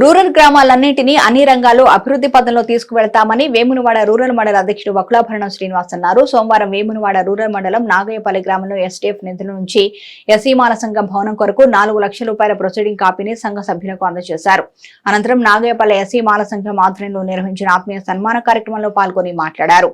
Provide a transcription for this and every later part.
Rural గ్రామాలన్నింటినీ అన్ని రంగాల్లో అభివృద్ధి పదంలో తీసుకువెళ్తామని వేమునవాడ రూరల్ మండల అధ్యక్షుడు వకులాభరణం శ్రీనివాస్ అన్నారు. సోమవారం వేమునవాడ రూరల్ మండలం నాగయ్యపల్లి గ్రామంలో ఎస్టీఎఫ్ నిధుల నుంచి ఎస్సీమాల సంఘం భవనం కొరకు నాలుగు లక్షల రూపాయల ప్రొసీడింగ్ కాపీని సంఘ సభ్యులకు అందజేశారు. అనంతరం నాగయ్యపల్లి ఎస్సీమాల సంఘం ఆధ్వర్యంలో నిర్వహించిన ఆత్మీయ సన్మాన కార్యక్రమంలో పాల్గొని మాట్లాడారు.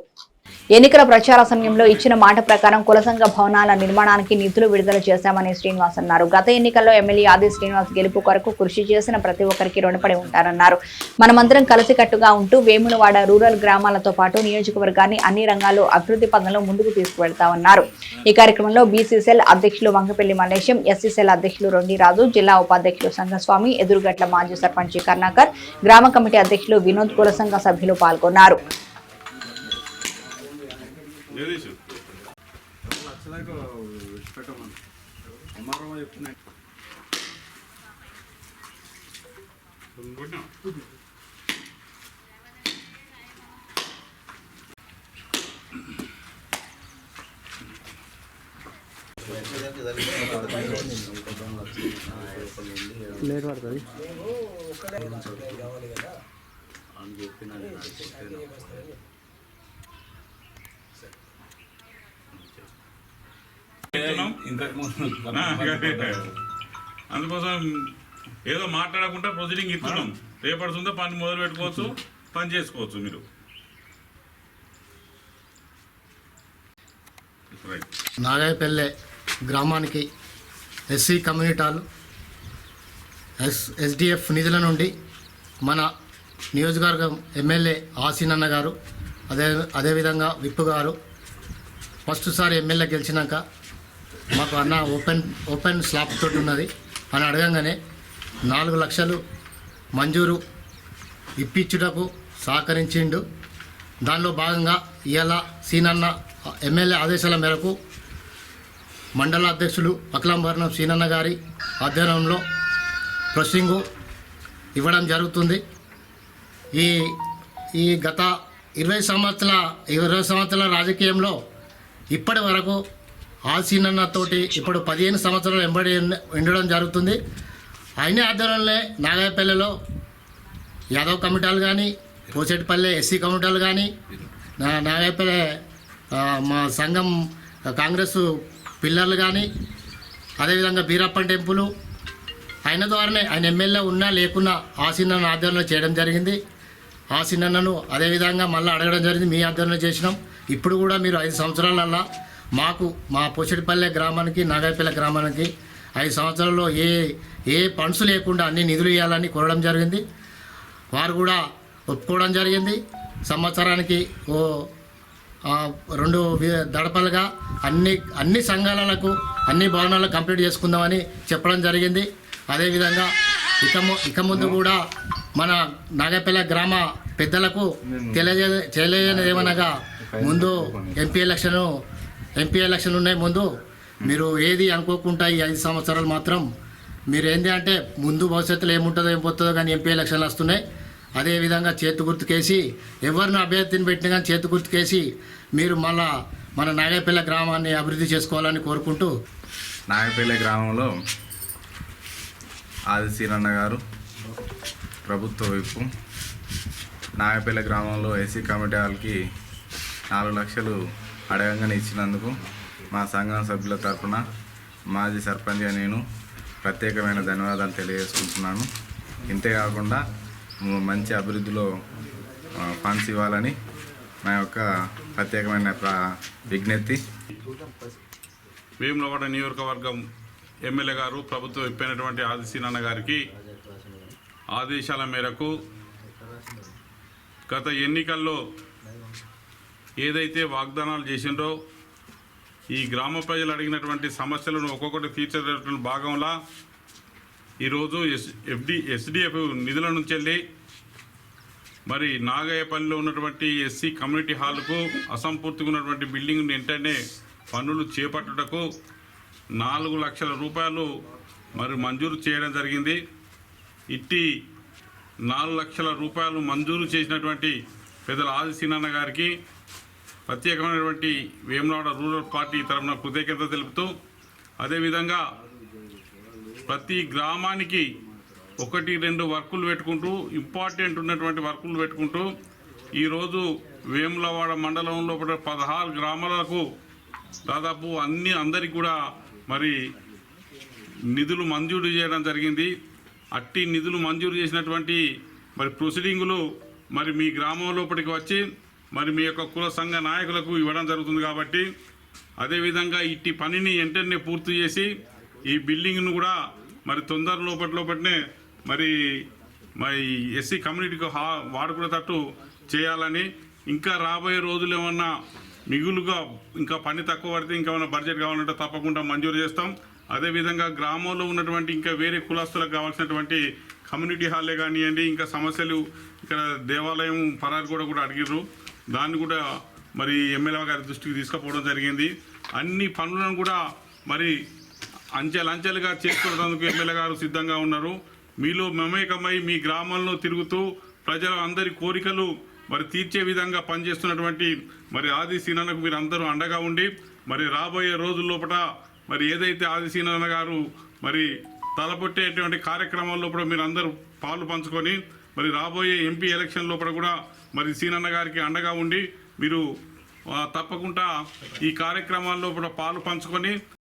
ఎన్నికల ప్రచార సమయంలో ఇచ్చిన మాట ప్రకారం కులసంగ భవనాల నిర్మాణానికి నిధులు విడుదల చేశామని శ్రీనివాస్ అన్నారు. గత ఎన్నికల్లో ఎమ్మెల్యే ఆది శ్రీనివాస్ గెలుపు కొరకు కృషి చేసిన ప్రతి ఒక్కరికి రుణపడి ఉంటారన్నారు. మనమందరం కలిసికట్టుగా ఉంటూ వేములవాడ రూరల్ గ్రామాలతో పాటు నియోజకవర్గాన్ని అన్ని రంగాల్లో అభివృద్ధి పదంలో ముందుకు తీసుకువెళ్తామన్నారు. ఈ కార్యక్రమంలో బీసీసీఎల్ అధ్యక్షులు వంగపల్లి మల్లేశం ఎస్సీసీఎల్ అధ్యక్షులు రొండిరాజు జిల్లా ఉపాధ్యక్షులు సంఘస్వామి ఎదురుగట్ల మాజీ సర్పంచ్ కర్ణాకర్ గ్రామ కమిటీ అధ్యక్షులు వినోద్ కులసంఘ సభ్యులు పాల్గొన్నారు. లక్ష దాకా పెట్టమని ఎంఆర్ఓ చెప్తున్నాయి లేట్ పడుతుంది ఇంతకు ముందు ఆ, అందుకోసం ఏదో మాట్లాడకుండా ప్రొసీడింగ్ ఇస్తున్నాం. రేపటి ఉందో పని మొదలు పెట్టుకోవచ్చు పని చేసుకోవచ్చు మీరు. నాగాయపల్లె గ్రామానికి ఎస్సీ కమ్యూనిటాలు ఎస్ ఎస్డిఎఫ్ నిధుల నుండి మన నియోజకవర్గం ఎమ్మెల్యే ఆసీనన్న గారు అదే అదేవిధంగా విప్పు గారు ఫస్ట్ సారి ఎమ్మెల్యే గెలిచినాక మాకు అన్న ఓపెన్ ఓపెన్ స్లాబ్ తోటి ఉన్నది. అని అడగంగానే నాలుగు లక్షలు మంజూరు ఇప్పించుటకు సహకరించిండు. దానిలో భాగంగా ఇవాళ సీనన్న ఎమ్మెల్యే ఆదేశాల మేరకు మండల అధ్యక్షులు అఖిలంభరణం సీనన్న గారి ఆధ్వర్యంలో ప్రొసీడింగు ఇవ్వడం జరుగుతుంది. ఈ ఈ గత ఇరవై సంవత్సరాల ఇరవై సంవత్సరాల రాజకీయంలో ఇప్పటి వరకు ఆ సీనన్నతోటి ఇప్పుడు పదిహేను సంవత్సరాలు వెంబడి ఉండడం జరుగుతుంది. ఆయన ఆధ్వర్యంలో నాగాయపల్లెలో యాదవ్ కమిటాలు కానీ పోసేటిపల్లె ఎస్సీ కమిటాలు కానీ నా నాగాయపల్లె మా సంఘం కాంగ్రెస్ పిల్లర్లు కానీ అదేవిధంగా బీరప్పన్ టెంపుల్ ఆయన ద్వారానే ఆయన ఎమ్మెల్యే ఉన్నా లేకున్నా ఆసీనన్న ఆధ్వర్యంలో చేయడం జరిగింది. ఆసీనన్నను అదేవిధంగా మళ్ళీ అడగడం జరిగింది. మీ ఆధ్వర్యంలో చేసినాం. ఇప్పుడు కూడా మీరు ఐదు సంవత్సరాలల్లా మాకు మా పోచెడిపల్లె గ్రామానికి నాగాయపల్లె గ్రామానికి ఐదు సంవత్సరాల్లో ఏ ఏ ఫండ్స్ లేకుండా అన్ని నిధులు ఇవ్వాలని కోరడం జరిగింది. వారు కూడా ఒప్పుకోవడం జరిగింది. సంవత్సరానికి ఓ రెండు దడపలుగా అన్ని అన్ని సంఘాలకు అన్ని భవనాలకు కంప్లీట్ చేసుకుందామని చెప్పడం జరిగింది. అదేవిధంగా ఇక ఇక ముందు కూడా మన నాగపల్లె గ్రామ పెద్దలకు తెలియజే తెలియజేయనిది ఏమనగా ముందు ఎంపీ ఎలక్షన్ ఎంపీ ఎలక్షన్లు ఉన్నాయి ముందు. మీరు ఏది అనుకోకుండా ఈ ఐదు సంవత్సరాలు మాత్రం మీరు ఏంటి అంటే ముందు భవిష్యత్తులో ఏముంటుందో ఏం పోతుందో కానీ ఎంపీ ఎలక్షన్లు వస్తున్నాయి. అదేవిధంగా చేతి గుర్తుకేసి ఎవరిని అభ్యర్థిని పెట్టినా కానీ చేతి గుర్తుకేసి మీరు మళ్ళా మన నాగపల్లె గ్రామాన్ని అభివృద్ధి చేసుకోవాలని కోరుకుంటూ. నాగపల్లి గ్రామంలో ఆదిశీరన్న గారు ప్రభుత్వ వైపు నాగపల్లి గ్రామంలో ఎస్సీ కమిటీ వాళ్ళకి నాలుగు లక్షలు అడగంగానే ఇచ్చినందుకు మా సంఘం సభ్యుల తరఫున మాజీ సర్పంచ్గా నేను ప్రత్యేకమైన ధన్యవాదాలు తెలియజేసుకుంటున్నాను. ఇంతేకాకుండా మంచి అభివృద్ధిలో ఫండ్స్ ఇవ్వాలని నా యొక్క ప్రత్యేకమైన విజ్ఞప్తి. భీమలవాడ నియోజకవర్గం ఎమ్మెల్యే గారు ప్రభుత్వం ఇప్పినటువంటి ఆదిశీనన్న గారికి ఆదేశాల మేరకు గత ఎన్నికల్లో ఏదైతే వాగ్దానాలు చేసిండో ఈ గ్రామ ప్రజలు అడిగినటువంటి సమస్యలను ఒక్కొక్కటి తీర్చేటటువంటి భాగంలో ఈరోజు ఎస్ ఎఫ్డి ఎస్డిఎఫ్ నిధుల నుంచి వెళ్ళి మరి నాగయ్యపల్లిలో ఉన్నటువంటి ఎస్సీ కమ్యూనిటీ హాల్కు అసంపూర్తిగా ఉన్నటువంటి బిల్డింగ్ వెంటనే పనులు చేపట్టుటకు నాలుగు లక్షల రూపాయలు మరి మంజూరు చేయడం జరిగింది. ఇట్టి నాలుగు లక్షల రూపాయలు మంజూరు చేసినటువంటి పెద్దల ఆది సినాన్న గారికి ప్రత్యేకమైనటువంటి వేములవాడ రూరల్ పార్టీ తరఫున కృతజ్ఞత తెలుపుతూ అదేవిధంగా ప్రతి గ్రామానికి ఒకటి రెండు వర్కులు పెట్టుకుంటూ ఇంపార్టెంట్ ఉన్నటువంటి వర్కులు పెట్టుకుంటూ ఈరోజు వేములవాడ మండలంలో పదహారు గ్రామాలకు దాదాపు అన్ని అందరికి కూడా మరి నిధులు మంజూరు చేయడం జరిగింది. అట్టి నిధులు మంజూరు చేసినటువంటి మరి ప్రొసీడింగులు మరి మీ గ్రామం లోపలికి వచ్చి మరి మీ యొక్క కుల సంఘ నాయకులకు ఇవ్వడం జరుగుతుంది కాబట్టి అదేవిధంగా ఇట్టి పనిని వెంటనే పూర్తి చేసి ఈ బిల్డింగ్ను కూడా మరి తొందర లోపటి లోపటినే మరి మరి ఎస్సీ కమ్యూనిటీకి హా వాడుకునేటట్టు చేయాలని ఇంకా రాబోయే రోజులు ఏమన్నా మిగులుగా ఇంకా పని తక్కువ పడితే ఇంకా ఏమైనా బడ్జెట్ కావాలంటే తప్పకుండా మంజూరు చేస్తాం. అదేవిధంగా గ్రామంలో ఉన్నటువంటి ఇంకా వేరే కులస్తులకు కావాల్సినటువంటి కమ్యూనిటీ హాల్లే కానివ్వండి ఇంకా సమస్యలు ఇక్కడ దేవాలయం పరారు కూడా కూడా అడిగిర్రు. దాన్ని కూడా మరి ఎమ్మెల్యే గారి దృష్టికి తీసుకుపోవడం జరిగింది. అన్ని పనులను కూడా మరి అంచెలంచెలుగా చేసుకునేందుకు ఎమ్మెల్యే గారు సిద్ధంగా ఉన్నారు. మీలో మమేకమై మీ గ్రామంలో తిరుగుతూ ప్రజల అందరి కోరికలు మరి తీర్చే విధంగా పనిచేస్తున్నటువంటి మరి ఆది సీనన్నకు మీరు అందరూ అండగా ఉండి మరి రాబోయే రోజుల లోపల మరి ఏదైతే ఆది సీనన్న గారు మరి తలపొట్టేటువంటి కార్యక్రమాల లోపల మీరు అందరూ పాలు పంచుకొని మరి రాబోయే ఎంపీ ఎలక్షన్ లోపల కూడా మరి సీనన్న గారికి అండగా ఉండి మీరు తప్పకుండా ఈ కార్యక్రమాల్లో కూడా పాలు పంచుకొని